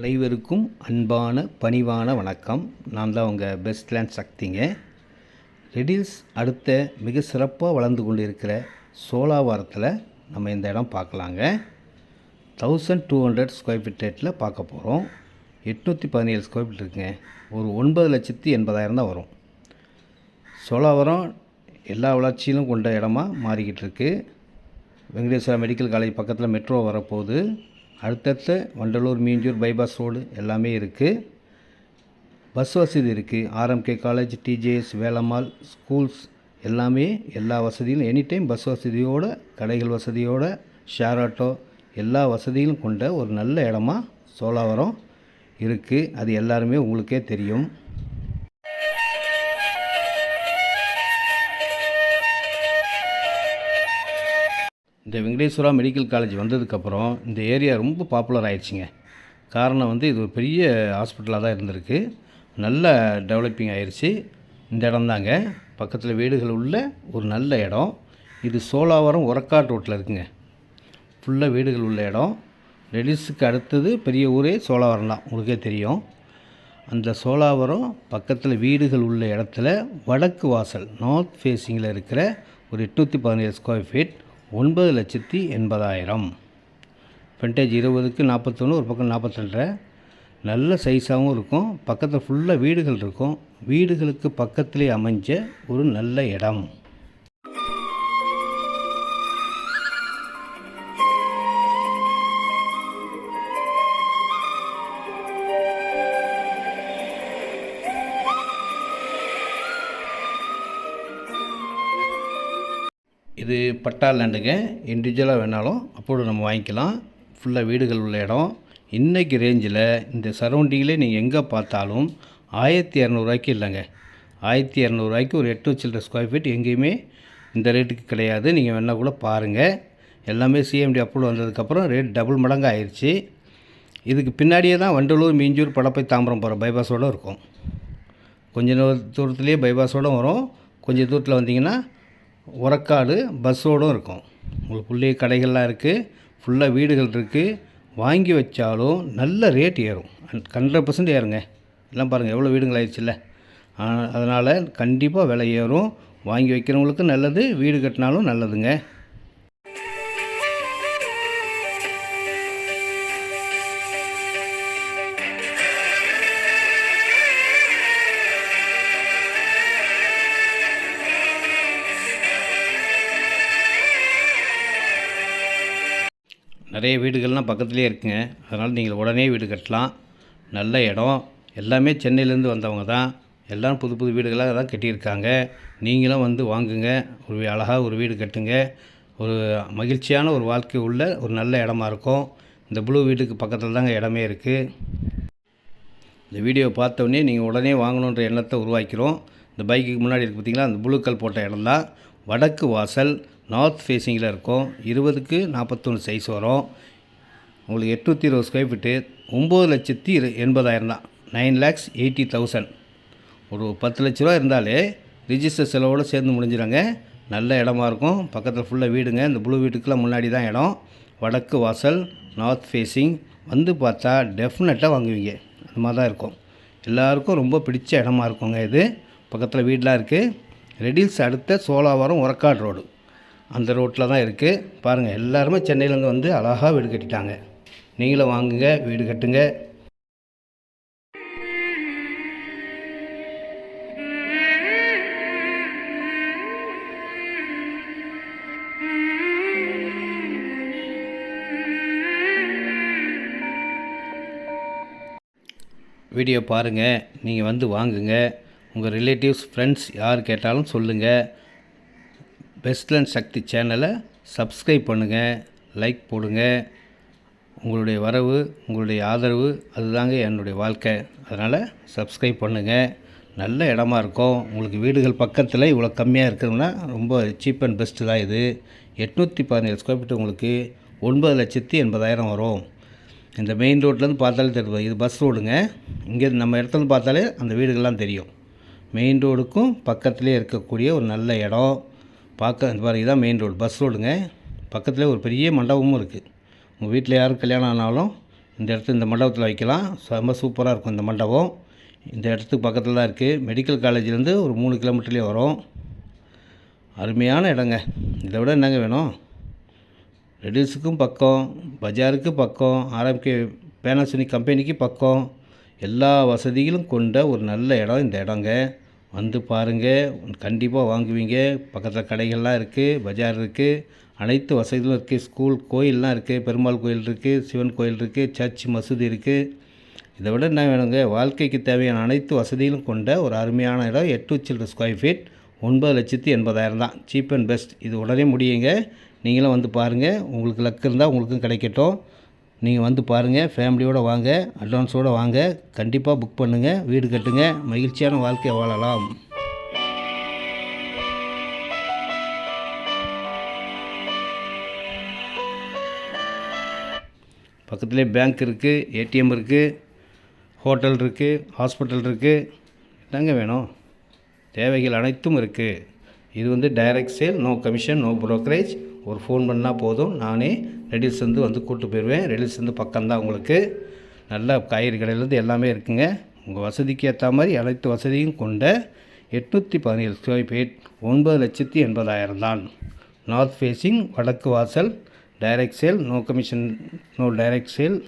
அனைவருக்கும் அன்பான பணிவான வணக்கம். நான் தான் உங்கள் பெஸ்ட் லேண்ட் சக்திங்க. ரெடில்ஸ் அடுத்த மிக சிறப்பாக வளர்ந்து கொண்டு இருக்கிற சோலாவாரத்தில் நம்ம இந்த இடம் பார்க்கலாங்க. Thousand two hundred square feet ரேட்டில் பார்க்க போகிறோம் எட்நூற்றி பதினேழு ஸ்கொயர் ஃபீட் இருக்குங்க. ஒரு ஒன்பது லட்சத்தி எண்பதாயிரம் தான் வரும். சோலாவரம் எல்லா வளர்ச்சியிலும் கொண்ட இடமா மாறிக்கிட்டு இருக்கு. வெங்கடேஸ்வரா மெடிக்கல் காலேஜ் பக்கத்தில் மெட்ரோ வரப்போகுது. அடுத்தடுத்த வண்டலூர் மீஞ்சூர் பைபாஸ் ரோடு எல்லாமே இருக்குது பஸ் வசதி இருக்குது RMK college TJS Velammal schools எல்லாமே எல்லா வசதியிலும் எனி டைம் பஸ் வசதியோட கடைகள் வசதியோட ஷேர் ஆட்டோ எல்லா வசதிகளும் கொண்ட ஒரு நல்ல இடமா சோழாவரம் இருக்குது அது எல்லாருமே உங்களுக்கே தெரியும். இந்த வெங்கடேஸ்வரா மெடிக்கல் காலேஜ் வந்ததுக்கப்புறம் இந்த ஏரியா ரொம்ப பாப்புலர் ஆயிடுச்சுங்க. காரணம் வந்து இது ஒரு பெரிய ஹாஸ்பிட்டலாக தான் இருந்திருக்கு. நல்ல டெவலப்பிங் ஆயிடுச்சு இந்த இடம்தாங்க பக்கத்தில் வீடுகள் உள்ள ஒரு நல்ல இடம். இது சோலாவரம் ஒரக்காட் ரோட்டில் இருக்குங்க. ஃபுல்லாக வீடுகள் உள்ள இடம். ரெடிஸுக்கு அடுத்தது பெரிய ஊரே சோலாவரம் தான். உங்களுக்கே தெரியும். அந்த சோலாவரம் பக்கத்தில் வீடுகள் உள்ள இடத்துல வடக்கு வாசல் நார்த் ஃபேஸிங்கில் இருக்கிற ஒரு எட்நூற்றி பதினேழு ஸ்கொயர் ஃபீட் ஒன்பது லட்சத்தி எண்பதாயிரம். ஃப்ரண்டேஜ் இருபதுக்கு நாற்பத்தொன்று ஒரு பக்கம் நாற்பத்தெண்டரை நல்ல சைஸாகவும் இருக்கும். பக்கத்தில் ஃபுல்லாக வீடுகள் இருக்கும். வீடுகளுக்கு பக்கத்துலேயே அமைஞ்ச ஒரு நல்ல இடம். இது பட்டா லேண்டுங்க. இண்டிவிஜுவலாக வேணாலும் அப்போது நம்ம வாங்கிக்கலாம். ஃபுல்லாக வீடுகள் உள்ள இடம். இன்றைக்கி ரேஞ்சில் இந்த சரௌண்டிங்கில் நீங்கள் எங்கே பார்த்தாலும் ஆயிரத்தி இரநூறுவாய்க்கு இல்லைங்க. ஆயிரத்தி இரநூறுவாய்க்கு ஒரு எட்டு சில்லற ஸ்கொயர் ஃபீட் எங்கேயுமே இந்த ரேட்டுக்கு கிடையாது. நீங்கள் வேணால் கூட பாருங்கள் எல்லாமே சிஎம்டி அப்ரூவல் வந்ததுக்கப்புறம் ரேட் டபுள் மடங்கு ஆயிடுச்சு இதுக்கு பின்னாடியே தான் வண்டலூர் மீஞ்சூர் படப்பை தாம்பரம் போகிற பைபாஸோடு இருக்கும். கொஞ்ச தூரத்துலேயே பைபாஸோடு வரும். கொஞ்சம் தூரத்தில் வந்தீங்கன்னா உரக்காடு பஸ்ஸோடும் இருக்கும். உங்களுக்கு பிள்ளைய கடைகள்லாம் இருக்குது ஃபுல்லாக வீடுகள் இருக்குது வாங்கி வச்சாலும் நல்ல ரேட் ஏறும். ஹண்ட்ரட் பர்சன்ட் ஏறுங்க. எல்லாம் பாருங்கள் எவ்வளோ வீடுகள் ஆயிடுச்சுல்ல. அதனால் கண்டிப்பாக விலை ஏறும். வாங்கி வைக்கிறவங்களுக்கு நல்லது வீடு கட்டினாலும் நல்லதுங்க. நிறைய வீடுகள்லாம் பக்கத்துலேயே இருக்குங்க. அதனால் நீங்கள் உடனே வீடு கட்டலாம். நல்ல இடம். எல்லாமே சென்னையிலேருந்து வந்தவங்க தான். எல்லாம் புது புது வீடுகளாக தான் கட்டியிருக்காங்க. நீங்களும் வந்து வாங்குங்க. ஒரு அழகாக ஒரு வீடு கட்டுங்க. ஒரு மகிழ்ச்சியான ஒரு வாழ்க்கை உள்ள ஒரு நல்ல இடமா இருக்கும். இந்த ப்ளூ வீட்டுக்கு பக்கத்தில் தாங்க இடமே இருக்குது இந்த வீடியோ பார்த்தோன்னே நீங்கள் உடனே வாங்கணுன்ற எண்ணத்தை உருவாக்கிறோம். இந்த பைக்குக்கு முன்னாடி இருக்குது பார்த்தீங்களா அந்த ப்ளூ கல் போட்ட இடம் தான் வடக்கு வாசல் நார்த் ஃபேஸிங்கில் இருக்கும். இருபதுக்கு நாற்பத்தொன்று சைஸ் வரும். உங்களுக்கு எட்நூற்றி இருபது ஸ்கொயர் ஃபீட்டு ஒம்பது லட்சத்தி இரு எண்பதாயிரம் தான். நைன் லேக்ஸ் எயிட்டி தௌசண்ட் ஒரு பத்து லட்ச ரூபா இருந்தாலே ரிஜிஸ்டர் செலவோடு சேர்ந்து முடிஞ்சிடுங்க நல்ல இடமா இருக்கும். பக்கத்தில் ஃபுல்லாக வீடுங்க. இந்த ப்ளூ வீட்டுக்கெலாம் முன்னாடி தான் இடம். வடக்கு வாசல் நார்த் ஃபேஸிங். வந்து பார்த்தா டெஃபினட்டாக வாங்குவீங்க. அந்த மாதிரி தான் இருக்கும். எல்லாருக்கும் ரொம்ப பிடிச்ச இடமா இருக்குங்க இது. பக்கத்தில் வீடெலாம் இருக்குது ரெடில்ஸ் அடுத்த சோலாவரம் ஒரக்காடு ரோடு. அந்த ரோட்டில் தான் இருக்குது பாருங்கள் எல்லாருமே சென்னையிலேருந்து வந்து அழகாக வீடு கட்டிட்டாங்க. நீங்களும் வாங்குங்க வீடு கட்டுங்க. வீடியோ பாருங்கள் நீங்கள் வந்து வாங்குங்க. உங்கள் ரிலேட்டிவ்ஸ் ஃப்ரெண்ட்ஸ் யார் கேட்டாலும் சொல்லுங்கள் பெஸ்ட்லன் சக்தி சேனலை சப்ஸ்கிரைப் பண்ணுங்கள் லைக் போடுங்க. உங்களுடைய வரவு உங்களுடைய ஆதரவு அதுதாங்க என்னுடைய வாழ்க்கை. அதனால் சப்ஸ்கிரைப் பண்ணுங்கள் நல்ல இடமா இருக்கும். உங்களுக்கு வீடுகள் பக்கத்தில் இவ்வளோ கம்மியாக இருக்குதுன்னா ரொம்ப சீப் அண்ட் பெஸ்ட்டு தான் இது. எட்நூற்றி பதினேழு ஸ்கொயர் ஃபீட் உங்களுக்கு ஒன்பது லட்சத்தி எண்பதாயிரம் வரும். இந்த மெயின் ரோட்லேருந்து பார்த்தாலே தெரியும். இது பஸ் ரோடுங்க இங்கே நம்ம இடத்துலேருந்து பார்த்தாலே அந்த வீடுகள்லாம் தெரியும். மெயின் ரோடுக்கும் பக்கத்துலேயே இருக்கக்கூடிய ஒரு நல்ல இடம். பார்க்க இந்த இதான் மெயின் ரோடு பஸ் ரோடுங்க பக்கத்தில் ஒரு பெரிய மண்டபமும் இருக்குது உங்கள் வீட்டில் யாரும் கல்யாணம் ஆனாலும் இந்த இடத்து இந்த மண்டபத்தில் வைக்கலாம். ரொம்ப சூப்பராக இருக்கும் இந்த மண்டபம். இந்த இடத்துக்கு பக்கத்தில் தான் இருக்குது மெடிக்கல் காலேஜ்லேருந்து ஒரு மூணு கிலோமீட்டர்லேயே வரும். அருமையான இடங்க. இதை விட என்னங்க வேணும்? ரெடியூஸுக்கும் பக்கம் பஜாருக்கு பக்கம் ஆர்எம்கே பேனாசுனி கம்பெனிக்கு பக்கம் எல்லா வசதிகளும் கொண்ட ஒரு நல்ல இடம் இந்த இடங்க. வந்து பாருங்கள் கண்டிப்பாக வாங்குவீங்க. பக்கத்தில் கடைகள்லாம் இருக்குது பஜார் இருக்குது அனைத்து வசதிகளும் இருக்குது ஸ்கூல் கோயிலெலாம் இருக்குது பெருமாள் கோயில் இருக்குது சிவன் கோயில் இருக்குது சர்ச் மசூதி இருக்குது இதை விட என்ன வேணுங்க? வாழ்க்கைக்கு தேவையான அனைத்து வசதிகளும் கொண்ட ஒரு அருமையான இடம் எட்டு சில்லர் ஸ்கொயர் ஃபீட் ஒன்பது லட்சத்தி எண்பதாயிரம் தான். சீப் அண்ட் பெஸ்ட் இது உடனே முடியுங்க. நீங்களும் வந்து பாருங்கள் உங்களுக்கு லக் இருந்தால் உங்களுக்கும் கிடைக்கட்டும். நீங்கள் வந்து பாருங்கள் ஃபேமிலியோடு வாங்க அட்வான்ஸோடு வாங்க கண்டிப்பாக புக் பண்ணுங்கள் வீடு கட்டுங்க மகிழ்ச்சியான வாழ்க்கையை வாழலாம். பக்கத்துலேயே பேங்க் இருக்குது ஏடிஎம் இருக்குது ஹோட்டல் இருக்குது ஹாஸ்பிட்டல் இருக்குது என்னங்க வேணும்? தேவைகள் அனைத்தும் இருக்குது இது வந்து direct sale no commission no brokerage ஒரு ஃபோன் பண்ணால் போதும். நானே ரெடில்ஸ் வந்து வந்து போயிடுவேன் ரெடில்ஸ் வந்து பக்கம்தான் உங்களுக்கு. நல்ல காய்கறி கடையிலேருந்து எல்லாமே இருக்குங்க. உங்கள் வசதிக்கு ஏற்ற மாதிரி அனைத்து வசதியும் கொண்ட எட்நூற்றி பதினேழு ஸ்கொயர் ஃபீட் ஒன்பது லட்சத்தி எண்பதாயிரம் தான். நார்த் ஃபேஸிங் வடக்கு வாசல் direct sale no commission no direct sale